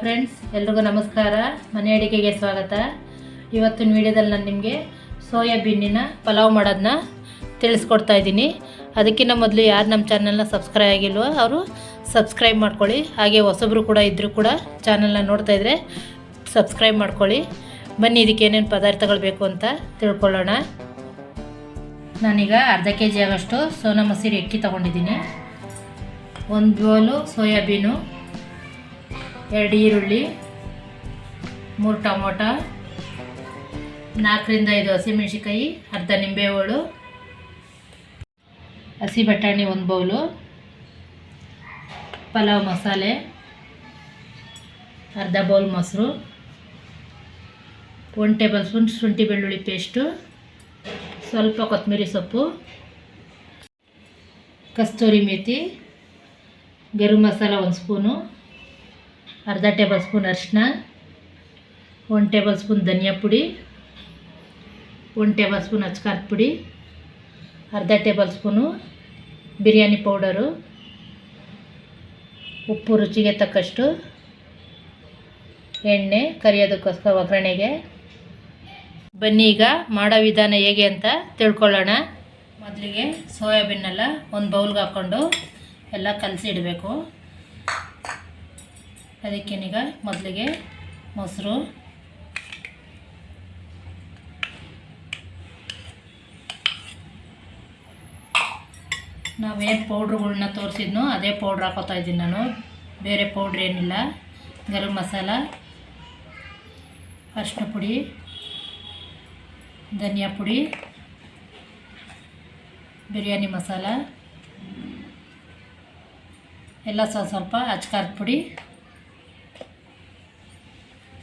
Friends ಎಲ್ರಿಗೂ ನಮಸ್ಕಾರ. ಮನೆ ಅಡಿಗೆಗೆ ಸ್ವಾಗತ. ಇವತ್ತಿನ ವಿಡಿಯೋದಲ್ಲಿ ನಾನು ನಿಮಗೆ ಸೋಯಾಬೀನಿನ ಪಲಾವ್ ಮಾಡೋದನ್ನ ತಿಳಿಸ್ಕೊಡ್ತಾ ಇದ್ದೀನಿ. ಅದಕ್ಕಿಂತ ಮೊದಲು ಯಾರು ನಮ್ಮ ಚಾನಲ್ನ ಸಬ್ಸ್ಕ್ರೈಬ್ ಆಗಿಲ್ವೋ ಅವರು ಸಬ್ಸ್ಕ್ರೈಬ್ ಮಾಡ್ಕೊಳ್ಳಿ. ಹಾಗೆ ಹೊಸಬ್ರು ಕೂಡ ಇದ್ದರೂ ಕೂಡ ಚಾನಲ್ನ ನೋಡ್ತಾ ಇದ್ದರೆ ಸಬ್ಸ್ಕ್ರೈಬ್ ಮಾಡ್ಕೊಳ್ಳಿ. ಬನ್ನಿ, ಇದಕ್ಕೆ ಏನೇನು ಪದಾರ್ಥಗಳು ಬೇಕು ಅಂತ ತಿಳ್ಕೊಳ್ಳೋಣ. ನಾನೀಗ ಅರ್ಧ ಕೆ ಜಿ ಆಗೋಷ್ಟು ಸೋನಾ ಮಸೂರಿ ಅಕ್ಕಿ ತೊಗೊಂಡಿದ್ದೀನಿ. ಒಂದು ಬೋಲು ಸೋಯಾಬೀನು ಎರಡು ಈರುಳ್ಳಿ, ಮೂರು ಟೊಮೊಟೊ, ನಾಲ್ಕರಿಂದ ಐದು ಹಸಿಮೆಣಸಿಕಾಯಿ ಅರ್ಧ ನಿಂಬೆಹೋಳು, ಹಸಿ ಬಟಾಣಿ ಒಂದು ಬೌಲು, ಪಲಾವ್ ಮಸಾಲೆ, ಅರ್ಧ ಬೌಲ್ ಮೊಸರು, ಒಂದು ಟೇಬಲ್ ಸ್ಪೂನ್ ಶುಂಠಿ ಬೆಳ್ಳುಳ್ಳಿ ಪೇಸ್ಟು, ಸ್ವಲ್ಪ ಕೊತ್ತಂಬರಿ ಸೊಪ್ಪು, ಕಸ್ತೂರಿ ಮೇಥಿ ಗರಂ ಮಸಾಲ ಒಂದು ಸ್ಪೂನು ಅರ್ಧ ಟೇಬಲ್ ಸ್ಪೂನ್ ಅರಿಶಿನ ಒನ್ ಟೇಬಲ್ ಸ್ಪೂನ್ ಧನಿಯಾ ಪುಡಿ, ಒಂದು ಟೇಬಲ್ ಸ್ಪೂನ್ ಅಚ್ಕಾರದ ಪುಡಿ, ಅರ್ಧ ಟೇಬಲ್ ಸ್ಪೂನು ಬಿರಿಯಾನಿ ಪೌಡರು, ಉಪ್ಪು ರುಚಿಗೆ ತಕ್ಕಷ್ಟು ಎಣ್ಣೆ ಕರಿಯೋದಕ್ಕೋಸ್ಕರ ಒಗ್ಗರಣೆಗೆ. ಬನ್ನಿ ಈಗ ಮಾಡೋ ವಿಧಾನ ಹೇಗೆ ಅಂತ ತಿಳ್ಕೊಳ್ಳೋಣ. ಮೊದಲಿಗೆ ಸೋಯಾಬೀನೆಲ್ಲ ಒಂದು ಬೌಲ್ಗೆ ಹಾಕ್ಕೊಂಡು ಎಲ್ಲ ಕಲಸಿ ಇಡಬೇಕು ಅದಕ್ಕೇನೀಗ ಮೊದಲಿಗೆ ಮೊಸರು. ನಾವೇನು ಪೌಡ್ರುಗಳನ್ನ ತೋರಿಸಿದ್ನೋ ಅದೇ ಪೌಡ್ರ್ ಹಾಕೋತಾ ಇದ್ದೀನಿ ನಾನು. ಬೇರೆ ಪೌಡ್ರ್ ಏನಿಲ್ಲ. ಗರಂ ಮಸಾಲ ಅರಿಶಿನ ಪುಡಿ, ಧನಿಯಾ ಪುಡಿ, ಬಿರಿಯಾನಿ ಮಸಾಲ, ಎಲ್ಲ ಸ್ವಲ್ಪ ಸ್ವಲ್ಪ ಅಚ್ಕಾರದ ಪುಡಿ.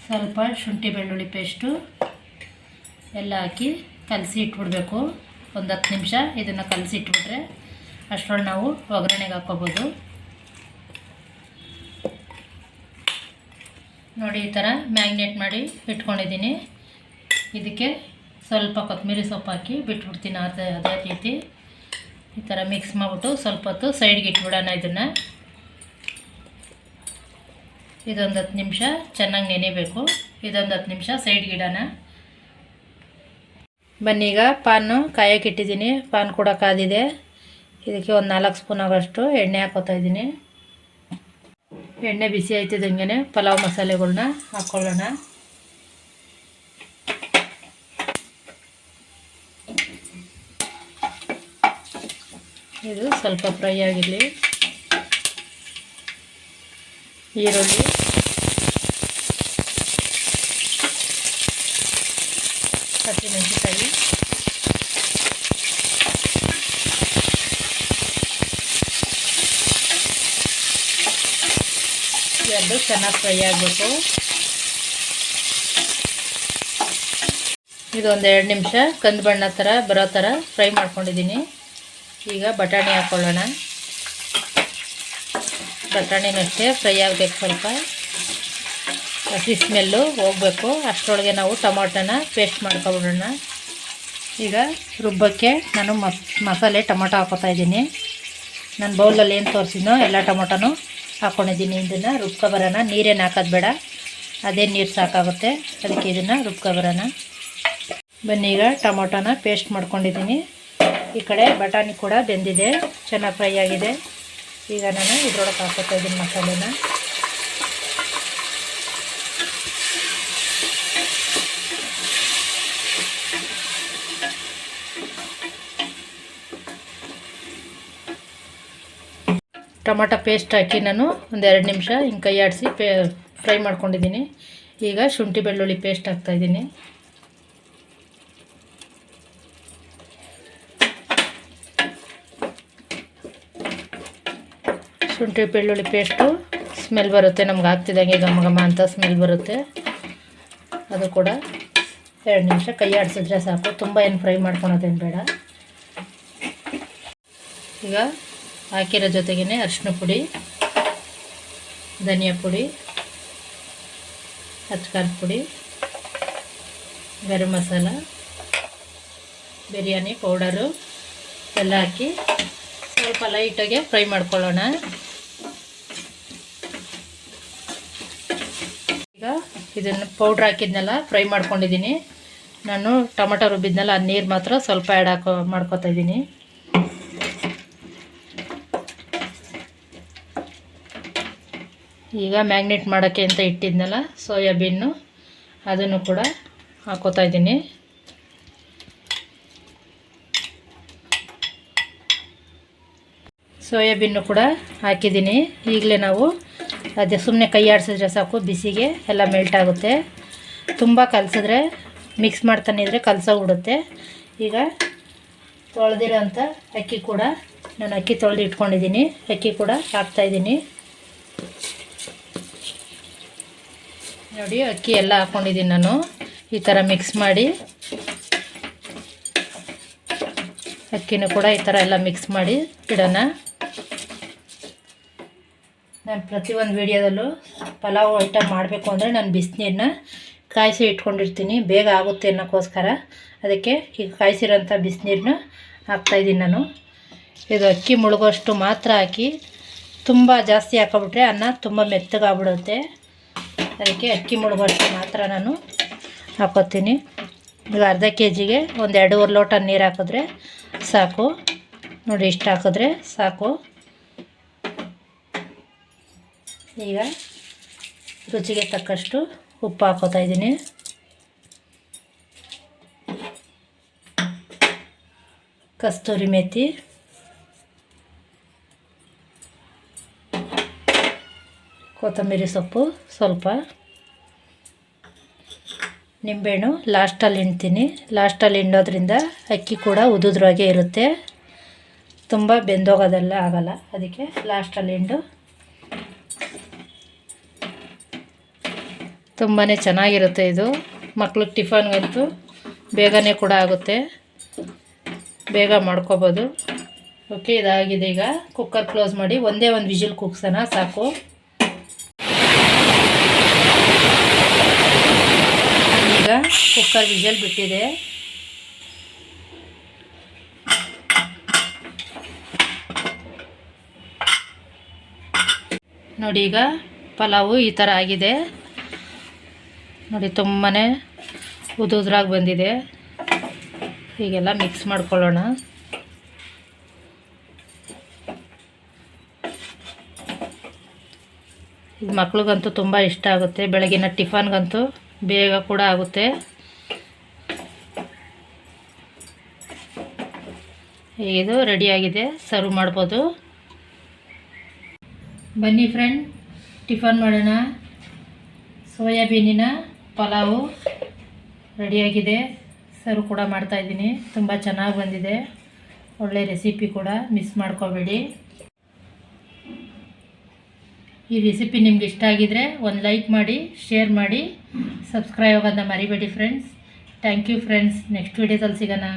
ಸ್ವಲ್ಪ ಶುಂಠಿ ಬೆಳ್ಳುಳ್ಳಿ ಪೇಸ್ಟು ಎಲ್ಲ ಹಾಕಿ ಕಲಸಿ ಇಟ್ಬಿಡ್ಬೇಕು. ಒಂದು ಹತ್ತು ನಿಮಿಷ ಇದನ್ನು ಕಲಸಿ ಇಟ್ಬಿಟ್ರೆ ಅಷ್ಟರಲ್ಲಿ ನಾವು ಒಗ್ಗರಣೆಗೆ ಹಾಕ್ಕೋಬೋದು ನೋಡಿ ಈ ಥರ ಮ್ಯಾಗ್ನೇಟ್ ಮಾಡಿ ಇಟ್ಕೊಂಡಿದ್ದೀನಿ. ಇದಕ್ಕೆ ಸ್ವಲ್ಪ ಕೊತ್ತಂಬರಿ ಸೊಪ್ಪು ಹಾಕಿ ಬಿಟ್ಬಿಡ್ತೀನಿ ಅದೇ ಅದೇ ರೀತಿ. ಈ ಥರ ಮಿಕ್ಸ್ ಮಾಡಿಬಿಟ್ಟು ಸ್ವಲ್ಪ ಹೊತ್ತು ಸೈಡ್ಗೆ ಇಟ್ಬಿಡೋಣ ಇದನ್ನು. ಇದೊಂದು ಹತ್ತು ನಿಮಿಷ, ಚೆನ್ನಾಗಿ ನೆನೆಬೇಕು. ಇದೊಂದು ಹತ್ತು ನಿಮಿಷ, ಸೈಡ್ ಗಿಡನ. ಬನ್ನೀಗ ಪಾನು ಕಾಯಕ್ಕೆ ಇಟ್ಟಿದ್ದೀನಿ. ಪಾನ್ ಕೂಡ ಕಾದಿದೆ. ಇದಕ್ಕೆ ಒಂದು ನಾಲ್ಕು ಸ್ಪೂನ್ ಆಗೋಷ್ಟು ಎಣ್ಣೆ ಹಾಕೋತಾ ಇದ್ದೀನಿ. ಎಣ್ಣೆ ಬಿಸಿ ಆಯ್ತಿದ್ದಂಗೆ ಪಲಾವ್ ಮಸಾಲೆಗಳನ್ನ ಹಾಕ್ಕೊಳ್ಳೋಣ ಇದು ಸ್ವಲ್ಪ ಫ್ರೈ ಆಗಿರಲಿ. ಈರುಳ್ಳಿ. ಹಸಿಮೆಣಸಿಕಾಯಿ ಎರಡು ಚೆನ್ನಾಗಿ ಫ್ರೈ ಆಗಬೇಕು. ಇದೊಂದು ಎರಡು ನಿಮಿಷ ಕಂದು ಬಣ್ಣ ಥರ ಬರೋ ಥರ ಫ್ರೈ ಮಾಡ್ಕೊಂಡಿದ್ದೀನಿ. ಈಗ ಬಟಾಣಿ ಹಾಕ್ಕೊಳ್ಳೋಣ ಬಟಾಣಿನೂ ಅಷ್ಟೇ, ಫ್ರೈ ಆಗಬೇಕು ಸ್ವಲ್ಪ. ಹಸಿ ಸ್ಮೆಲ್ಲು ಹೋಗಬೇಕು. ಅಷ್ಟರೊಳಗೆ ನಾವು ಟೊಮೊಟೊನ ಪೇಸ್ಟ್ ಮಾಡ್ಕೊಬಿಡೋಣ. ಈಗ ರುಬ್ಬಕ್ಕೆ ನಾನು ಮಸ್, ಮಸಾಲೆ ಟೊಮೊಟೊ ಹಾಕೋತಾ ಇದ್ದೀನಿ. ನಾನು ಬೌಲಲ್ಲಿ ಏನು ತೋರಿಸಿದ್ನೋ ಎಲ್ಲ ಟೊಮೊಟೊನೂ ಹಾಕ್ಕೊಂಡಿದ್ದೀನಿ ಇದನ್ನು ರುಬ್ಕೊಬರೋಣ. ನೀರೇನು ಹಾಕೋದು ಬೇಡ. ಅದೇ ನೀರು ಸಾಕಾಗುತ್ತೆ. ಅದಕ್ಕೆ ಇದನ್ನು ರುಬ್ಕೊಬರೋಣ. ಬನ್ನಿ, ಈಗ ಟೊಮೊಟೊನ ಪೇಸ್ಟ್ ಮಾಡ್ಕೊಂಡಿದ್ದೀನಿ. ಈ ಕಡೆ ಬಟಾಣಿ ಕೂಡ ಬೆಂದಿದೆ. ಚೆನ್ನಾಗಿ ಫ್ರೈ ಆಗಿದೆ. ಈಗ ನಾನು ಇದ್ರೊಳಗೆ ಹಾಕೋತಾ ಇದ್ದೀನಿ ಮಸಾಲೆನ. ಟೊಮೊಟೊ ಪೇಸ್ಟ್ ಹಾಕಿ ನಾನು ಒಂದು ಎರಡು ನಿಮಿಷ ಹಿಂಗೆ ಕೈ ಆಡಿಸಿ ಪೇ ಫ್ರೈ ಮಾಡ್ಕೊಂಡಿದ್ದೀನಿ. ಈಗ ಶುಂಠಿ ಬೆಳ್ಳುಳ್ಳಿ ಪೇಸ್ಟ್ ಹಾಕ್ತಾಯಿದ್ದೀನಿ ಶುಂಠಿ ಬೆಳ್ಳುಳ್ಳಿ ಪೇಸ್ಟು ಸ್ಮೆಲ್ ಬರುತ್ತೆ, ನಮ್ಗೆ ಹಾಕ್ತಿದ್ದಂಗೆ ಘಮ ಘಮ ಅಂತ ಸ್ಮೆಲ್ ಬರುತ್ತೆ. ಅದು ಕೂಡ ಎರಡು ನಿಮಿಷ ಕೈ ಆಡಿಸಿದ್ರೆ ಸಾಕು. ತುಂಬ ಏನು ಫ್ರೈ ಮಾಡ್ಕೊಳೋದೇನು ಬೇಡ. ಈಗ ಹಾಕಿರೋ ಜೊತೆಗೇ ಅರಿಶಿನ ಪುಡಿ, ಧನಿಯಾ ಪುಡಿ ಹಚ್ಕಾರ ಪುಡಿ, ಗರಂ ಮಸಾಲ, ಬಿರಿಯಾನಿ, ಪೌಡರು ಎಲ್ಲ ಹಾಕಿ ಸ್ವಲ್ಪ ಲೈಟಾಗೆ ಫ್ರೈ ಮಾಡ್ಕೊಳ್ಳೋಣ ಈಗ ಇದನ್ನು ಪೌಡ್ರ್ ಹಾಕಿದ್ನೆಲ್ಲ ಫ್ರೈ ಮಾಡ್ಕೊಂಡಿದ್ದೀನಿ ನಾನು ಟೊಮೆಟೊ ರುಬ್ಬಿದ್ನೆಲ್ಲ ಆ ನೀರು ಮಾತ್ರ ಸ್ವಲ್ಪ ಆ್ಯಡ್ ಹಾಕೋ, ಮಾಡ್ಕೊತಾ ಇದ್ದೀನಿ ಈಗ ಮ್ಯಾಗ್ನೆಟ್ ಮಾಡೋಕ್ಕೆ ಅಂತ ಇಟ್ಟಿದ್ನಲ್ಲ ಸೋಯಾಬೀನು ಅದನ್ನು ಕೂಡ ಹಾಕೋತಾ ಇದ್ದೀನಿ ಸೋಯಾಬೀನು ಕೂಡ ಹಾಕಿದ್ದೀನಿ ಈಗಲೇ ನಾವು ಅದೇ ಸುಮ್ಮನೆ ಕೈ ಆಡಿಸಿದ್ರೆ ಸಾಕು, ಬಿಸಿಗೆ ಎಲ್ಲ ಮೆಲ್ಟ್ ಆಗುತ್ತೆ. ತುಂಬ ಕಲಸಿದ್ರೆ ಮಿಕ್ಸ್ ಮಾಡ್ತಾನೆ ಇದ್ದರೆ ಕಲಸೋಗ್ಬಿಡುತ್ತೆ ಈಗ ತೊಳೆದಿರೋ ಅಂಥ ಅಕ್ಕಿ ಕೂಡ ನಾನು ಅಕ್ಕಿ ತೊಳೆದು ಇಟ್ಕೊಂಡಿದ್ದೀನಿ. ಅಕ್ಕಿ ಕೂಡ ಹಾಕ್ತಾಯಿದ್ದೀನಿ ನೋಡಿ, ಅಕ್ಕಿ ಎಲ್ಲ ಹಾಕ್ಕೊಂಡಿದ್ದೀನಿ ನಾನು. ಈ ಥರ ಮಿಕ್ಸ್ ಮಾಡಿ. ಅಕ್ಕಿನೂ ಕೂಡ ಈ ಥರ ಎಲ್ಲ ಮಿಕ್ಸ್ ಮಾಡಿ ಇಡೋಣ. ನಾನು ಪ್ರತಿಯೊಂದು ವೀಡಿಯೋದಲ್ಲೂ ಪಲಾವ್ ಐಟಮ್ ಮಾಡಬೇಕು ಅಂದರೆ ನಾನು ಬಿಸಿನೀರನ್ನ ಕಾಯಿಸಿ ಇಟ್ಕೊಂಡಿರ್ತೀನಿ. ಬೇಗ ಆಗುತ್ತೆ ಅನ್ನೋಕ್ಕೋಸ್ಕರ. ಅದಕ್ಕೆ ಈಗ ಕಾಯಿಸಿರೋಂಥ ಬಿಸಿನೀರನ್ನ ಹಾಕ್ತಾಯಿದ್ದೀನಿ ನಾನು. ಇದು ಅಕ್ಕಿ ಮುಳುಗೋಷ್ಟು ಮಾತ್ರ ಹಾಕಿ ತುಂಬ ಜಾಸ್ತಿ ಹಾಕೊಬಿಟ್ರೆ ಅನ್ನ ತುಂಬ ಮೆತ್ತಗಾಗ್ಬಿಡುತ್ತೆ. ಅದಕ್ಕೆ ಅಕ್ಕಿ ಮುಳುಗೋಷ್ಟು ಮಾತ್ರ ನಾನು ಹಾಕೋತೀನಿ. ಈಗ ಅರ್ಧ ಕೆ ಜಿಗೆ ಒಂದು ಎರಡೂವರೆ ಲೋಟ ನೀರು ಹಾಕಿದ್ರೆ ಸಾಕು. ನೋಡಿ ಇಷ್ಟು ಹಾಕಿದ್ರೆ ಸಾಕು. ಈಗ ರುಚಿಗೆ ತಕ್ಕಷ್ಟು ಉಪ್ಪು ಹಾಕೋತಾ ಇದ್ದೀನಿ. ಕಸ್ತೂರಿ ಮೇತಿ. ಕೊತ್ತಂಬರಿ ಸೊಪ್ಪು ಸ್ವಲ್ಪ. ನಿಂಬೆಹಣ್ಣು ಲಾಸ್ಟಲ್ಲಿ ಹಿಂಡ್ತೀನಿ. ಲಾಸ್ಟಲ್ಲಿ ಹಿಂಡೋದ್ರಿಂದ ಅಕ್ಕಿ ಕೂಡ ಉದುದ್ರಾಗೆ ಇರುತ್ತೆ. ತುಂಬ ಬೆಂದೋಗೋದೆಲ್ಲ ಆಗಲ್ಲ. ಅದಕ್ಕೆ ಲಾಸ್ಟಲ್ಲಿ ಹಿಂಡು ತುಂಬಾ ಚೆನ್ನಾಗಿರುತ್ತೆ ಇದು. ಮಕ್ಳಿಗೆ ಟಿಫನ್ಗಂತೂ ಬೇಗನೆ ಕೂಡ ಆಗುತ್ತೆ. ಬೇಗ ಮಾಡ್ಕೋಬೋದು. ಓಕೆ, ಇದಾಗಿದೆ ಈಗ. ಕುಕ್ಕರ್ ಕ್ಲೋಸ್ ಮಾಡಿ ಒಂದೇ ಒಂದು ವಿಜಿಲ್ ಕುಗ್ಸೋಣ, ಸಾಕು. ಈಗ ಕುಕ್ಕರ್ ವಿಜಲ್ ಬಿಟ್ಟಿದೆ. ನೋಡಿ ಈಗ ಪಲಾವು ಈ ಥರ ಆಗಿದೆ. ನೋಡಿ ತುಂಬಾ ಉದುದ್ರಾಗಿ ಬಂದಿದೆ. ಹೀಗೆಲ್ಲ ಮಿಕ್ಸ್ ಮಾಡ್ಕೊಳ್ಳೋಣ. ಇದು ಮಕ್ಳಿಗಂತೂ ತುಂಬ ಇಷ್ಟ ಆಗುತ್ತೆ. ಬೆಳಗಿನ ಟಿಫನ್ಗಂತೂ ಬೇಗ ಕೂಡ ಆಗುತ್ತೆ. ಇದು ರೆಡಿಯಾಗಿದೆ ಸರ್ವ್ ಮಾಡ್ಬೋದು. ಬನ್ನಿ ಫ್ರೆಂಡ್ ಟಿಫನ್ ಮಾಡೋಣ. ಸೋಯಾಬೀನಿನ ಪಲಾವು ರೆಡಿಯಾಗಿದೆ. ಸರ್ವ್ ಕೂಡ ಮಾಡ್ತಾಯಿದ್ದೀನಿ ತುಂಬ ಚೆನ್ನಾಗಿ ಬಂದಿದೆ. ಒಳ್ಳೆ ರೆಸಿಪಿ ಕೂಡ ಮಿಸ್ ಮಾಡ್ಕೋಬೇಡಿ. ಈ ರೆಸಿಪಿ ನಿಮ್ಗೆ ಇಷ್ಟ ಆಗಿದ್ರೆ ಒಂದು ಲೈಕ್ ಮಾಡಿ ಶೇರ್ ಮಾಡಿ ಸಬ್ಸ್ಕ್ರೈಬ್ ಆಗೋದನ್ನ ಮರಿಬೇಡಿ friends thank you friends next ವೀಡಿಯೋದಲ್ಲಿ ಸಿಗೋಣ.